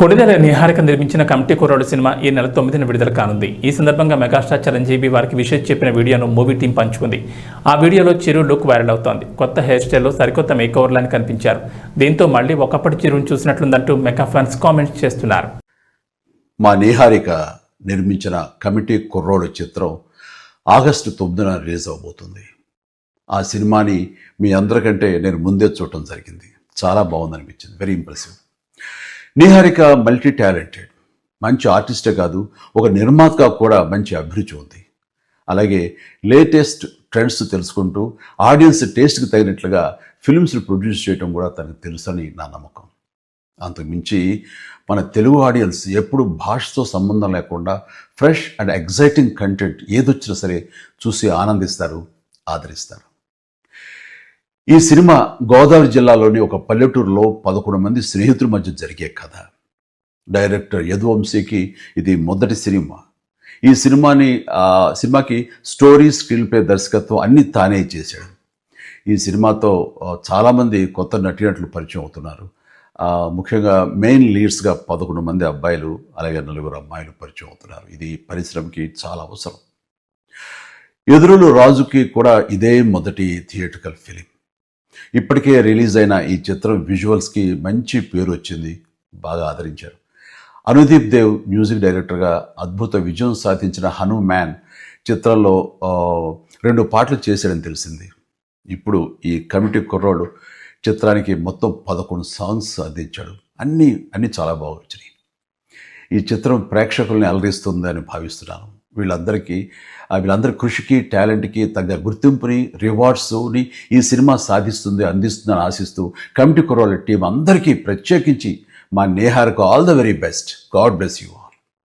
కొడిదెల నిహారిక నిర్మించిన కమిటీ కుర్రాడు సినిమా ఈ నెల తొమ్మిదిన విడుదల కానుంది. ఈ సందర్భంగా మెగాస్టార్ చిరంజీవి వారికి విషయం చెప్పిన వీడియోను మూవీ టీం పంచుకుంది. ఆ వీడియోలో చిరు లుక్ వైరల్ అవుతోంది. కొత్త హెయిర్ స్టైల్లో సరికొత్త మేకోవర్లని కనిపించారు. దీంతో మళ్ళీ ఒకప్పటి చిరును చూసినట్లుందంటూ మెగా ఫ్యాన్స్ కామెంట్స్ చేస్తున్నారు. మా నిహారిక నిర్మించిన కమిటీ కుర్రోడు చిత్రం ఆగస్టు తొమ్మిదిన రిలీజ్ అవబోతుంది. ఆ సినిమాని మీ అందరికంటే నేను ముందే చూడటం జరిగింది. చాలా బాగుందనిపించింది. Very impressive Niharika multi talented మంచి ఆర్టిస్టే కాదు ఒక నిర్మాతగా కూడా మంచి అభిరుచి ఉంది. అలాగే లేటెస్ట్ ట్రెండ్స్ తెలుసుకుంటూ ఆడియన్స్ టేస్ట్కి తగినట్లుగా ఫిల్మ్స్ని ప్రొడ్యూస్ చేయడం కూడా తనకు తెలుసని నా నమ్మకం. అంతకుమించి మన తెలుగు ఆడియన్స్ ఎప్పుడు భాషతో సంబంధం లేకుండా ఫ్రెష్ అండ్ ఎగ్జైటింగ్ కంటెంట్ ఏదొచ్చినా సరే చూసి ఆనందిస్తారు ఆదరిస్తారు. ఈ సినిమా గోదావరి జిల్లాలోని ఒక పల్లెటూరులో పదకొండు మంది స్నేహితుల మధ్య జరిగే కథ. డైరెక్టర్ యదువంశీకి ఇది మొదటి సినిమా. ఈ సినిమాని సినిమాకి స్టోరీ స్క్రీన్ ప్లే దర్శకత్వం అన్ని తానే చేశాడు. ఈ సినిమాతో చాలామంది కొత్త నటినట్లు పరిచయం అవుతున్నారు. ముఖ్యంగా మెయిన్ లీడ్స్గా పదకొండు మంది అబ్బాయిలు అలాగే నలుగురు అమ్మాయిలు పరిచయం అవుతున్నారు. ఇది పరిశ్రమకి చాలా అవసరం. ఎదురులు రాజుకి కూడా ఇదే మొదటి థియేటికల్ ఫిలిం. ఇప్పటికే రిలీజ్ అయిన ఈ చిత్రం విజువల్స్కి మంచి పేరు వచ్చింది. బాగా ఆదరించారు. అనుదీప్ దేవ్ మ్యూజిక్ డైరెక్టర్గా అద్భుత విజయం సాధించిన హను మ్యాన్ చిత్రంలో రెండు పాటలు చేశాడని తెలిసింది. ఇప్పుడు ఈ కమిటీ కుర్రోడు చిత్రానికి మొత్తం పదకొండు సాంగ్స్ అందించాడు. అన్నీ అన్నీ చాలా బాగా వచ్చినాయి. ఈ చిత్రం ప్రేక్షకుల్ని అలరిస్తుందని భావిస్తున్నాను. వీళ్ళందరికీ వీళ్ళందరి కృషికి టాలెంట్కి తగ్గ గుర్తింపుని రివార్డ్స్ని ఈ సినిమా సాధిస్తుంది అందిస్తుందని ఆశిస్తూ కమిటీ కుర్రోళ్ళ టీం అందరికీ ప్రత్యేకించి మా నేహార్కు all the very best. God bless you